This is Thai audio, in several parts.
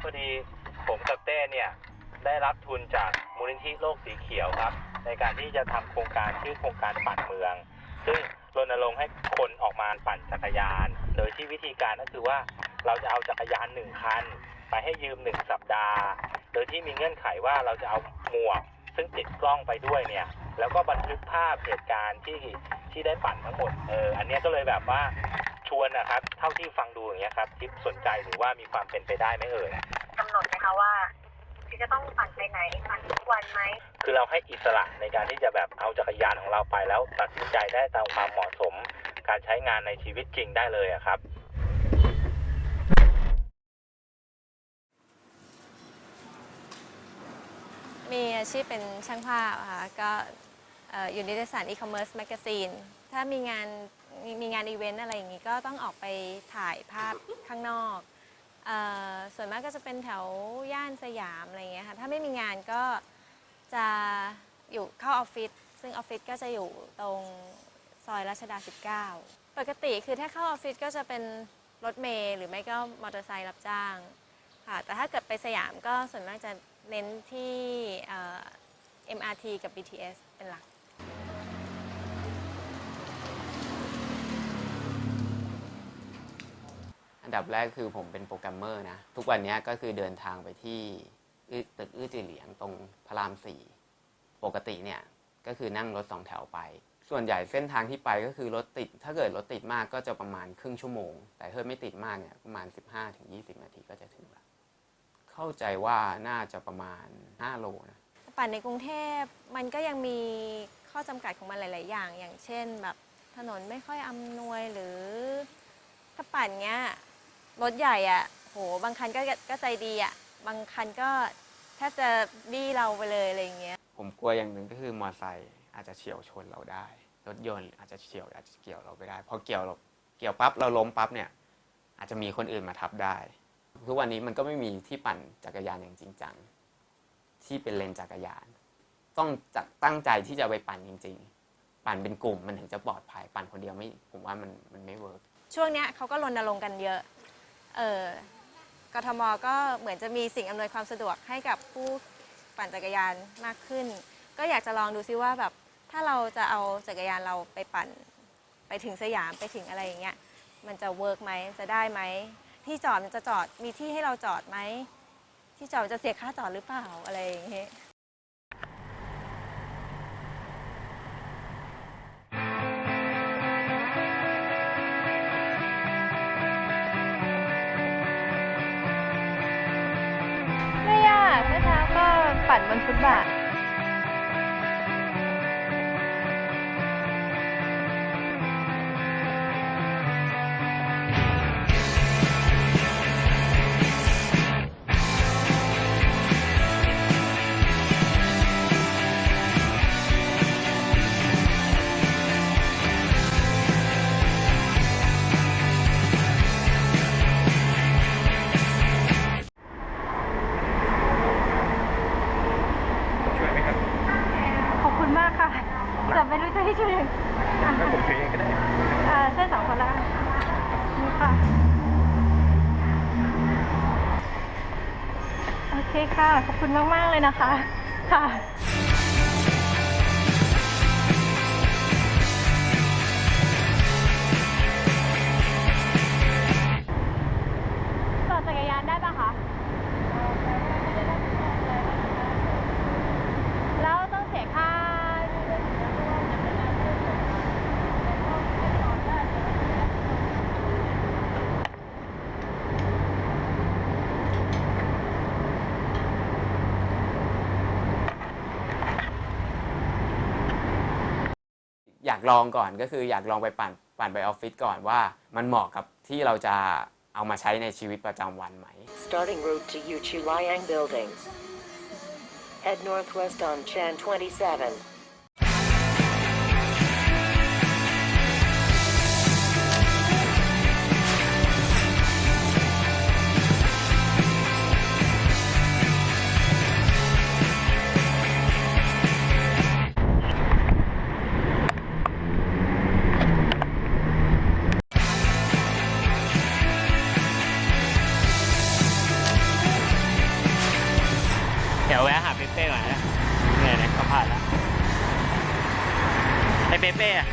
พอดีผมกับเต้เนี่ยได้รับทุนจากมูลนิธิโลกสีเขียวครับ ในการที่จะทำโครงการชื่อโครงการปั่นเมือง ซึ่งรณรงค์ให้คนออกมาปั่นจักรยาน โดยที่วิธีการก็คือว่าเราจะเอาจักรยานหนึ่งคัน ไปให้ยืมหนึ่งสัปดาห์ โดยที่มีเงื่อนไขว่าเราจะเอาหมวก ซึ่งติดกล้องไปด้วยเนี่ย แล้วก็บันทึกภาพเหตุการณ์ที่ที่ได้ปั่นทั้งหมด เออ อันนี้ก็เลยแบบว่า ชวนนะครับ เท่าที่ฟังดูอย่างเงี้ยครับทิปสนใจหรือว่ามีความเป็นไปได้ไหมเอ่ยกำหนดไหมคะว่าที่จะต้องปั่นไปไหนปั่นทุกวันไหมคือเราให้อิสระในการที่จะแบบเอาจักรยานของเราไปแล้วตัดสินใจได้ตามความเหมาะสม การใช้งานในชีวิตจริงได้เลยอะครับมีอาชีพเป็นช่างภาพอะค่ะก็เอ่ออยู่ในนิตยสาร e-commerce magazine ถ้ามีงาน มีมีงานอีเวนต์อะไรอย่างนี้ก็ต้องออกไปถ่ายภาพข้างนอกเออส่วนมากก็จะเป็นแถวย่านสยามอะไรอย่างเงี้ยค่ะถ้าไม่มีงานก็จะอยู่เข้าออฟฟิศซึ่งออฟฟิศก็จะอยู่ตรงซอยรัชดา 19 ปกติคือถ้าเข้าออฟฟิศก็จะเป็นรถเมล์หรือไม่ก็มอเตอร์ไซค์รับจ้างค่ะแต่ถ้าเกิดไปสยามก็ส่วนมากจะเน้นที่เอ่อ MRT กับ BTS เป็นหลัก อันดับแรกคือผมเป็นโปรแกรมเมอร์นะ ทุกวันนี้ก็คือเดินทางไปที่ตึกอื้อจือเหลียงตรงพระรามสี่ปกติเนี่ยก็คือนั่งรถสองแถวไป ส่วนใหญ่เส้นทางที่ไปก็คือรถติด ถ้าเกิดรถติดมากก็จะประมาณครึ่งชั่วโมง แต่ถ้าไม่ติดมากเนี่ยประมาณ 15-20 นาทีก็จะถึงละเข้าใจว่าน่าจะประมาณ 5 โลนะปั่นในกรุงเทพมันก็ยังมีข้อจำกัดของมันหลาย ๆ อย่าง อย่างเช่นแบบถนนไม่ค่อยอำนวยหรือถ้าปั่นเงี้ย รถใหญ่อะ่ะ โห บางคันก็ก็ใจดีอะ่ะ บางคันก็แทบจะบี้เราไปเลยอะไรอย่างเงี้ย ผมกลัวอย่างหนึ่งก็คือมอเตอร์ไซค์อาจจะเฉียวชนเราได้ รถยนต์อาจจะเฉียวอาจจะเกี่ยวเราไปได้ พอเกี่ยวเราเกี่ยวปั๊บเราล้มปั๊บเนี่ย อาจจะมีคนอื่นมาทับได้ ทุกวันนี้มันก็ไม่มีที่ปั่นจักรยานอย่างจริงจังที่เป็นเลนจักรยาน ต้องจัดตั้งใจที่จะไปปั่นจริง ๆ ปั่นเป็นกลุ่มมันถึงจะปลอดภัย ปั่นคนเดียวไม่ ผมว่ามันมันไม่เวิร์กช่วงเนี้ยเขาก็รณรงค์กันเยอะ เออกทมก็เหมือนจะมีสิ่งอำนวยความสะดวกให้กับผู้ปั่นจักรยานมากขึ้น ก็อยากจะลองดูซิว่าแบบถ้าเราจะเอาจักรยานเราไปปั่นไปถึงสยามไปถึงอะไรอย่างเงี้ยมันจะเวิร์กไหมจะได้ไหมที่จอดมันจะจอดมีที่ให้เราจอดไหมที่จอดจะเสียค่าจอดหรือเปล่าอะไรอย่างเงี้ย ปั่นบนฟุตบาท แต่ไม่รู้จะให้ช่วยยังถ้าผมช่วยเองก็ได้อ่าช่วยสองคนละกันนี่ค่ะ โอเคค่ะ ขอบคุณมาก ๆ เลยนะคะ ค่ะากลองก่อนก็คืออยากลองไปปั่นปั่นไปออฟฟิศก่อนว่ามันเหมาะกับที่เราจะเอามาใช้ในชีวิตประจำวันไหม Starting route to Yuchu Liang Building. Head northwest on Chan 27. เดี๋ยวแวะหาเปเป้ก่อนนะเนี่ยเนี่ยผ่านแล้วไอเปเป้อะ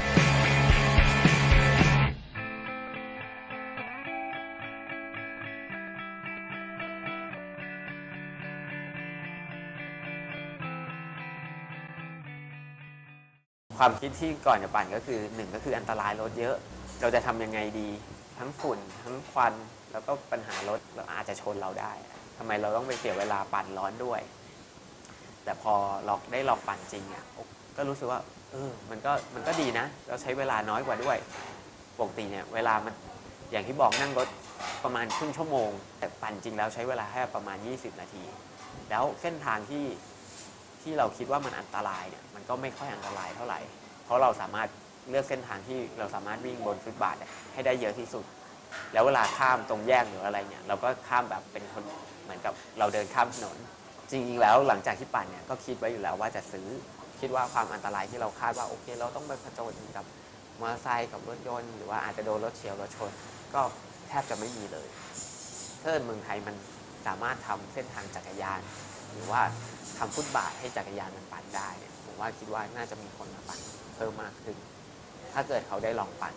ความคิดที่ก่อนจะปั่นก็คือหนึ่งก็คืออันตรายรถเยอะ เราจะทำยังไงดี ทั้งฝุ่น ทั้งควัน แล้วก็ปัญหารถเราอาจจะชนเราได้ทำไมเราต้องไปเสียเวลาปั่นร้อนด้วย แต่พอลองได้ลองปั่นจริงอะก็รู้สึกว่าเออมันก็มันก็ดีนะ เราใช้เวลาน้อยกว่าด้วยปกติเนี่ยเวลามันอย่างที่บอกนั่งรถประมาณครึ่งชั่วโมง แต่ปั่นจริงแล้วใช้เวลาแค่ประมาณ 20 นาที แล้วเส้นทางที่ที่เราคิดว่ามันอันตรายเนี่ยมันก็ไม่ค่อยอันตรายเท่าไหร่ เพราะเราสามารถเลือกเส้นทางที่เราสามารถวิ่งบนฟุตบาทให้ได้เยอะที่สุด แล้วเวลาข้ามตรงแยกหรืออะไรเนี่ยเราก็ข้ามแบบเป็นคนเหมือนกับเราเดินข้ามถนน จริงๆแล้วหลังจากที่ปั่นเนี่ยก็คิดไว้อยู่แล้วว่าจะซื้อคิดว่าความอันตรายที่เราคาดว่าโอเค เราต้องไปผจญกับมอเตอร์ไซค์กับรถยนต์หรือว่าอาจจะโดนรถเฉียวรถชน ก็แทบจะไม่มีเลยถ้าเกิดเมืองไทยมันสามารถทำเส้นทางจักรยาน หรือว่าทำฟุตบาทให้จักรยานมันปั่นได้ผมว่าคิดว่าน่าจะมีคนมาปั่นเพิ่มมากขึ้น ถ้าเกิดเขาได้ลองปั่น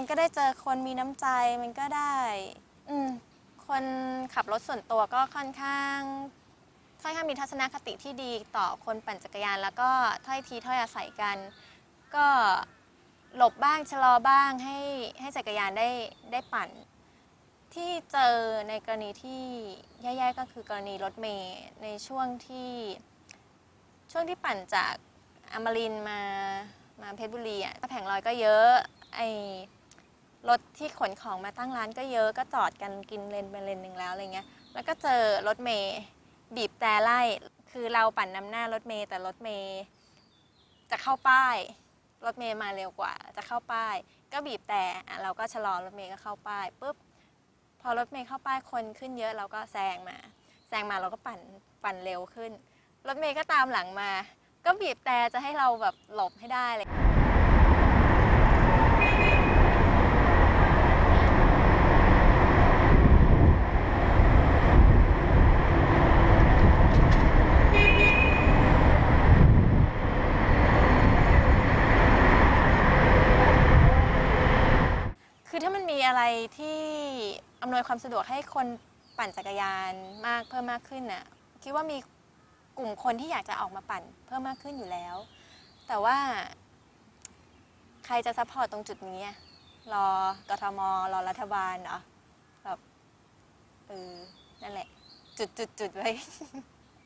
มันก็ได้เจอคนมีน้ำใจมันก็ได้ อืมคนขับรถส่วนตัวก็ค่อนข้าง ค่อนข้างมีทัศนคติที่ดีต่อคนปั่นจักรยาน แล้วก็ถ้อยทีถ้อยอาศัยกัน ก็หลบบ้างชะลอบ้างให้ให้จักรยานได้ได้ปั่น ที่เจอในกรณีที่แย่ๆก็คือกรณีรถเมย์ในช่วงที่ช่วงที่ปั่นจากอมรินมามาเพชรบุรีอะแผงลอยก็เยอะไอ รถที่ขนของมาตั้งร้านก็เยอะก็จอดกันกินเลนไปเลนหนึ่งแล้วอะไรเงี้ย แล้วก็เจอรถเมย์บีบแต่ไล่ คือเราปั่นนำหน้ารถเมย์แต่รถเมย์จะเข้าป้าย รถเมย์มาเร็วกว่า จะเข้าป้าย ก็บีบแต่อะเราก็ชะลอรถเมย์ก็เข้าป้ายปุ๊บพอรถเมย์เข้าป้ายคนขึ้นเยอะเราก็แซงมาแซงมาเราก็ปั่นปั่นเร็วขึ้น รถเมย์ก็ตามหลังมา ก็บีบแต่จะให้เราแบบหลบให้ได้เลย คือถ้ามันมีอะไรที่อำนวยความสะดวกให้คนปั่นจักรยานมากเพิ่มมากขึ้นน่ะคิดว่ามีกลุ่มคนที่อยากจะออกมาปั่นเพิ่มมากขึ้นอยู่แล้ว แต่ว่า ใครจะซัพพอร์ตตรงจุดนี้รอกทมรอรัฐบาลเหรอแบบเออนั่นแหละ จุดจุดจุดไว้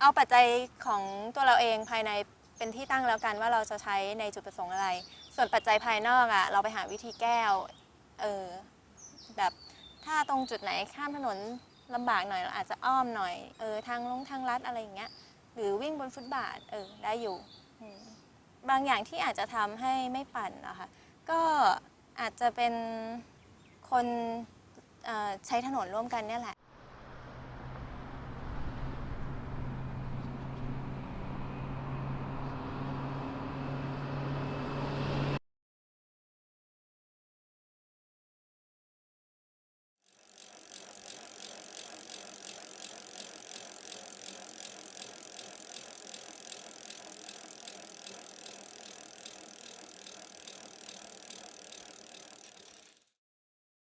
เอาปัจจัยของตัวเราเองภายในเป็นที่ตั้งแล้วกันว่าเราจะใช้ในจุดประสงค์อะไร ส่วนปัจจัยภายนอกอะเราไปหาวิธีแก้ว เออแบบ ถ้าตรงจุดไหนข้ามถนนลำบากหน่อยเราอาจจะอ้อมหน่อยเออทางลงทางลัดอะไรอย่างเงี้ยหรือวิ่งบนฟุตบาทเออได้อยู่อืมบางอย่างที่อาจจะทำให้ไม่ปั่นนะคะก็อาจจะเป็นคนเอ่อใช้ถนนร่วมกันเนี่ยแหละ